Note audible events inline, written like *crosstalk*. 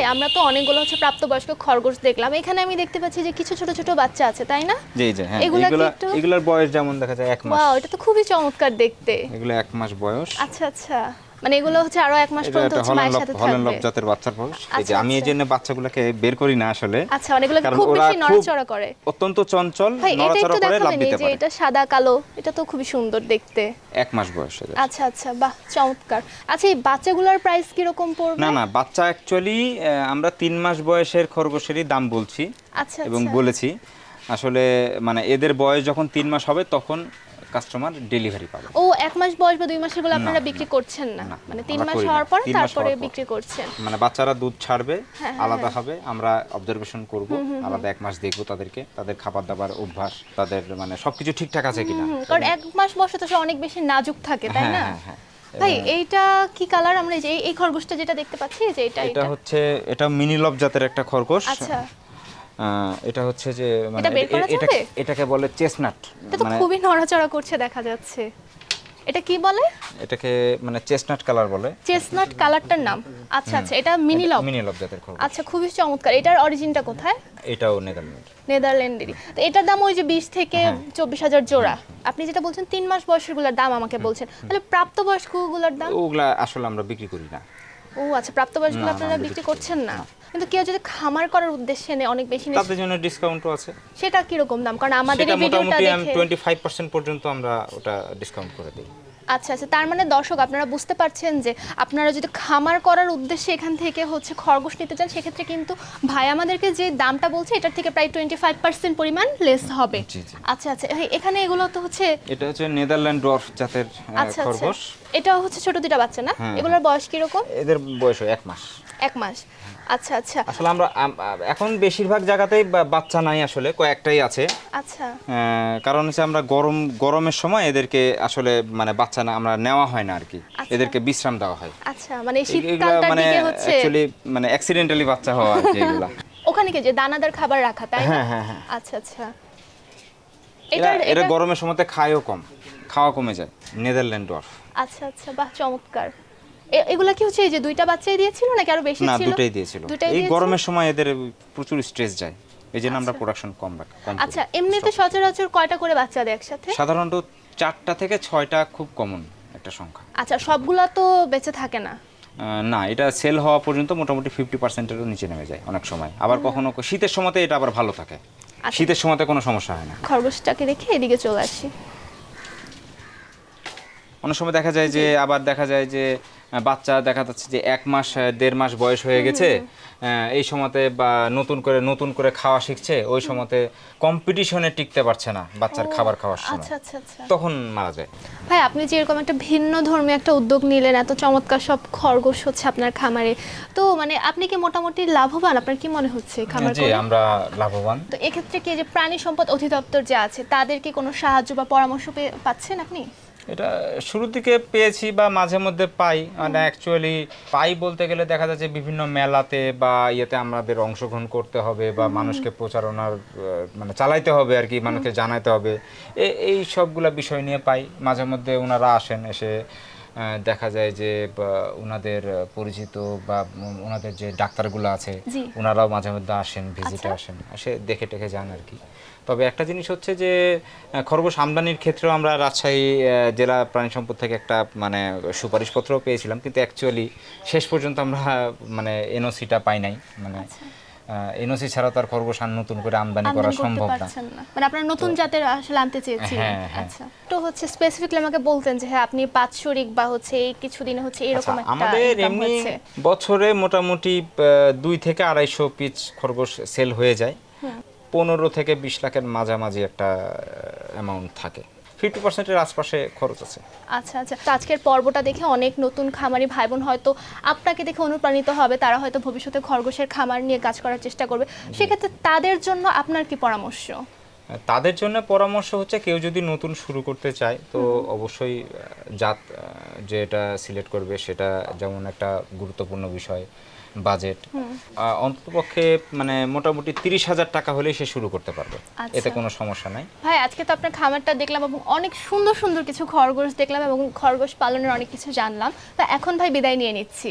ভাই আমরা তো অনেকগুলো হচ্ছে প্রাপ্তবয়স্ক খরগোশ দেখলাম। এখানে আমি দেখতে পাচ্ছি যে কিছু ছোট ছোট বাচ্চা আছে তাই না? জি জি হ্যাঁ এগুলা এগুলার বয়স যেমন দেখা যায় এক মাস। ওয়াও এটা তো খুবই চমৎকার দেখতে। এগুলো এক মাস বয়স। আচ্ছা আচ্ছা। মানে এগুলো হচ্ছে আরও এক মাস পর্যন্ত হচ্ছে মায়ের সাথে হলেন লব জাতের বাচ্চার বয়স এই যে আচ্ছা, আমি এই আচ্ছা। জন্য বাচ্চাগুলোকে বের করি না আসলে। আচ্ছা অনেকগুলো খুব বেশি নড়াচড়া করে। অত্যন্ত চঞ্চল নড়াচড়া করে লাভ দিতে যে পারে। এটা সাদা কালো এটা তো খুবই সুন্দর দেখতে। এক মাস বয়স এদের। আচ্ছা আচ্ছা বাহ চমৎকার। আচ্ছা এই বাচ্চাগুলোর প্রাইস কীরকম পড়বে? না না বাচ্চা অ্যাকচুয়ালি আমরা তিন মাস বয়সের খরগোশেরই দাম বলছি আচ্ছা এবং আচ্ছা। বলেছি। আসলে মানে এদের বয়স যখন তিন মাস হবে তখন কাস্টমার ডেলিভারি পাবে। ও এক মাস বয়স বা দুই মাসেরগুলো আপনারা বিক্রি করছেন না? মানে তিন মাস হওয়ার পরে তারপরে বিক্রি করছেন। মানে বাচ্চারা দুধ ছাড়বে হ্যাঁ, আলাদা হবে আমরা অবজারভেশন করব আলাদা এক মাস দেখব তাদেরকে তাদের খাবার দাবার অভ্যাস তাদের মানে সবকিছু ঠিকঠাক আছে কিনা। কারণ এক মাস বয়সে তো অনেক বেশি নাজুক থাকে তাই হ্যাঁ, না? হ্যাঁ, হ্যাঁ। ভাই এইটা কি কালার আমরা এই যে এই- খরগোশটা যেটা দেখতে পাচ্ছি যে এটা এটা হচ্ছে এটা মিনি লব জাতের একটা খরগোশ। আচ্ছা। এটা হচ্ছে যে মানে এটা? এটাকে বলে তো মানে খুবই নড়াচড়া করছে দেখা যাচ্ছে। এটা কি বলে? এটাকে মানে চেসনাট কালার বলে। চেসনাট কালারটার নাম। আচ্ছা আচ্ছা এটা মিনি লব মিনি লব জাতের খরগোশ। আচ্ছা খুবই চমৎকার। এটার অরিজিনটা কোথায়? এটাও নেদারল্যান্ড নেদারল্যান্ডেরই তো এটার দাম ওই যে বিশ থেকে হ্যাঁ। চব্বিশ হাজার জোড়া। আপনি যেটা বলছেন তিন মাস বয়সেরগুলার দাম আমাকে বলছেন। তাহলে প্রাপ্তবয়স্কগুলার দাম? ওগুলা আসলে আমরা বিক্রি করি না। ও আচ্ছা প্রাপ্তবয়স্ক না, না, আপনারা বিক্রি করছেন না। কিন্তু কেউ যদি খামার করার উদ্দেশ্যে নেয় অনেক বেশি তাদের জন্য ডিসকাউন্টও আছে। সেটা কি রকম দাম? কারণ আমাদের এই ভিডিওটা দেখে টোয়েন্টি ফাইভ পার্সেন্ট পর্যন্ত আমরা ওটা ডিসকাউন্ট করে দিই। আচ্ছা আচ্ছা তার মানে দর্শক আপনারা বুঝতে পারছেন যে আপনারা যদি খামার করার উদ্দেশ্যে এখান থেকে হচ্ছে খরগোশ নিতে চান সেক্ষেত্রে কিন্তু ভাই আমাদেরকে যে দামটা বলছে এটার থেকে প্রায় টোয়েন্টি ফাইভ পার্সেন্ট পরিমাণ লেস হবে। আচ্ছা আচ্ছা এখানে এগুলো তো হচ্ছে এটা হচ্ছে নেদারল্যান্ড ডর্ফ জাতের আচ্ছা আচ্ছা। খরগোশ। এটা হচ্ছে ছোট দুটা বাচ্চা না? হ্যাঁ, এগুলোর বয়স কীরকম? এদের বয়স এক মাস। এক মাস। আচ্ছা আচ্ছা। আসলে আমরা এখন বেশিরভাগ জায়গাতেই বাচ্চা নাই আসলে কয়েকটাই আছে। আচ্ছা। কারণ হচ্ছে আমরা গরম গরমের সময় এদেরকে আসলে মানে বাচ্চা না আমরা নেওয়া হয় না আর কি আচ্ছা। এদেরকে বিশ্রাম দেওয়া হয়। আচ্ছা মানে শীতকালটার মানে দিকে হচ্ছে অ্যাকচুয়ালি মানে অ্যাক্সিডেন্টালি বাচ্চা হওয়া আর কি এগুলা। *laughs* ওখানে কি যে দানাদার খাবার রাখা তাই না? হ্যাঁ, হ্যাঁ, হ্যাঁ। আচ্ছা আচ্ছা। এরা এটা- গরমের সময়তে খায়ও কম খাওয়া কমে যায়। নেদারল্যান্ড ডর্ফ আচ্ছা আচ্ছা বাহ চমৎকার। এগুলা কি হচ্ছে এই যে দুইটা বাচ্চাই দিয়েছিল নাকি আরও বেশি ছিল? না দুটাই দিয়েছিল। দুটাই এই গরমের সময় এদের প্রচুর স্ট্রেস যায়। এই জন্য আমরা প্রোডাকশন কম রাখি আচ্ছা এমনিতে সচরাচর কয়টা করে বাচ্চা দেয় একসাথে? সাধারণত চারটা থেকে ছয়টা খুব কমন একটা সংখ্যা। আচ্ছা সবগুলা তো বেঁচে থাকে না। না এটা সেল হওয়া পর্যন্ত মোটামুটি ফিফটি পার্সেন্টেরও নিচে নেমে যায় অনেক সময়। আবার কখনো শীতের সময়তে এটা আবার ভালো থাকে। আচ্ছা। শীতের সময়তে কোনো সমস্যা হয় না। খরগোশটাকে রেখে এদিকে চলে আসি। অনেক সময় দেখা যায় যে আবার দেখা যায় যে বাচ্চা দেখা যাচ্ছে যে এক মাস দেড় মাস বয়স হয়ে গেছে। এই সময়তে বা নতুন করে নতুন করে খাওয়া শিখছে ওই সময়তে কম্পিটিশনে টিকতে পারছে না বাচ্চার খাবার খাওয়ার সময়। আচ্ছা আচ্ছা আচ্ছা। তখন মারা যায়। ভাই আপনি যে এরকম একটা ভিন্ন ধর্মী একটা উদ্যোগ নিলেন এত চমৎকার সব খরগোশ হচ্ছে আপনার খামারে। তো মানে আপনি কি মোটামুটি লাভবান? আপনার কি মনে হচ্ছে খামার জি আমরা লাভবান। তো এক্ষেত্রে কি যে প্রাণী সম্পদ অধিদপ্তর যে আছে তাদের কি কোনো সাহায্য বা পরামর্শ পাচ্ছেন আপনি? এটা শুরুর দিকে পেয়েছি বা মাঝে মধ্যে পাই। মানে অ্যাকচুয়ালি পাই বলতে গেলে দেখা যাচ্ছে বিভিন্ন মেলাতে বা ইয়েতে আমাদের অংশগ্রহণ করতে হবে বা মানুষকে প্রচারণার মানে চালাইতে হবে আর কি মানুষকে জানাইতে হবে। এ- এই সবগুলা বিষয় নিয়ে পাই। মাঝে মধ্যে ওনারা আসেন এসে দেখা যায় যে ওনাদের পরিচিত বা ওনাদের যে ডাক্তারগুলো আছে। ওনারাও মাঝে মধ্যে আসেন ভিজিটে আচ্ছা। আসেন এসে দেখে টেখে যান আর কি তবে একটা জিনিস হচ্ছে যে খরগোশ আমদানির ক্ষেত্রেও আমরা রাজশাহী জেলা প্রাণী সম্পদ থেকে একটা মানে সুপারিশপত্র পেয়েছিলাম কিন্তু অ্যাকচুয়ালি শেষ পর্যন্ত আমরা মানে এনওসিটা পাই নাই মানে এনওসি ছাড়া তার খরগোশ আর নতুন করে আমদানি করা সম্ভব না। মানে আপনারা নতুন জাতের আসলে আনতে চেয়েছিলেন। হ্যাঁ, হ্যাঁ। আচ্ছা। তো হচ্ছে স্পেসিফিকলি আমাকে বলতেন যে হ্যাঁ আপনি বাৎসরিক বা হচ্ছে এই কিছুদিনে হচ্ছে এরকম আচ্ছা, একটা আমাদের এমনি বছরে মোটামুটি দুই থেকে আড়াইশো পিস খরগোশ সেল হয়ে যায়। পনেরো থেকে বিশ লাখের মাঝামাঝি একটা অ্যামাউন্ট থাকে। ফিফটি পার্সেন্টের আশপাশে খরচ আছে। আচ্ছা আচ্ছা। তো আজকের পর্বটা দেখে অনেক নতুন খামারি ভাই বোন হয়তো আপনাকে দেখে অনুপ্রাণিত হবে। তারা হয়তো ভবিষ্যতে খরগোশের খামার নিয়ে কাজ করার চেষ্টা করবে। সেক্ষেত্রে তাদের জন্য আপনার কি পরামর্শ? তাদের জন্য পরামর্শ হচ্ছে কেউ যদি নতুন শুরু করতে চায় তো অবশ্যই জাত যেটা সিলেক্ট করবে সেটা যেমন একটা গুরুত্বপূর্ণ বিষয় বাজেট। অন্ততপক্ষে মানে মোটামুটি তিরিশ হাজার টাকা হলেই সে শুরু করতে পারবে। আচ্ছা। এতে কোনো সমস্যা নাই। ভাই আজকে তো আপনার খামারটা দেখলাম এবং অনেক সুন্দর সুন্দর কিছু খরগোশ দেখলাম এবং খরগোশ পালনের অনেক কিছু জানলাম। তা এখন ভাই বিদায় নিয়ে নিচ্ছি।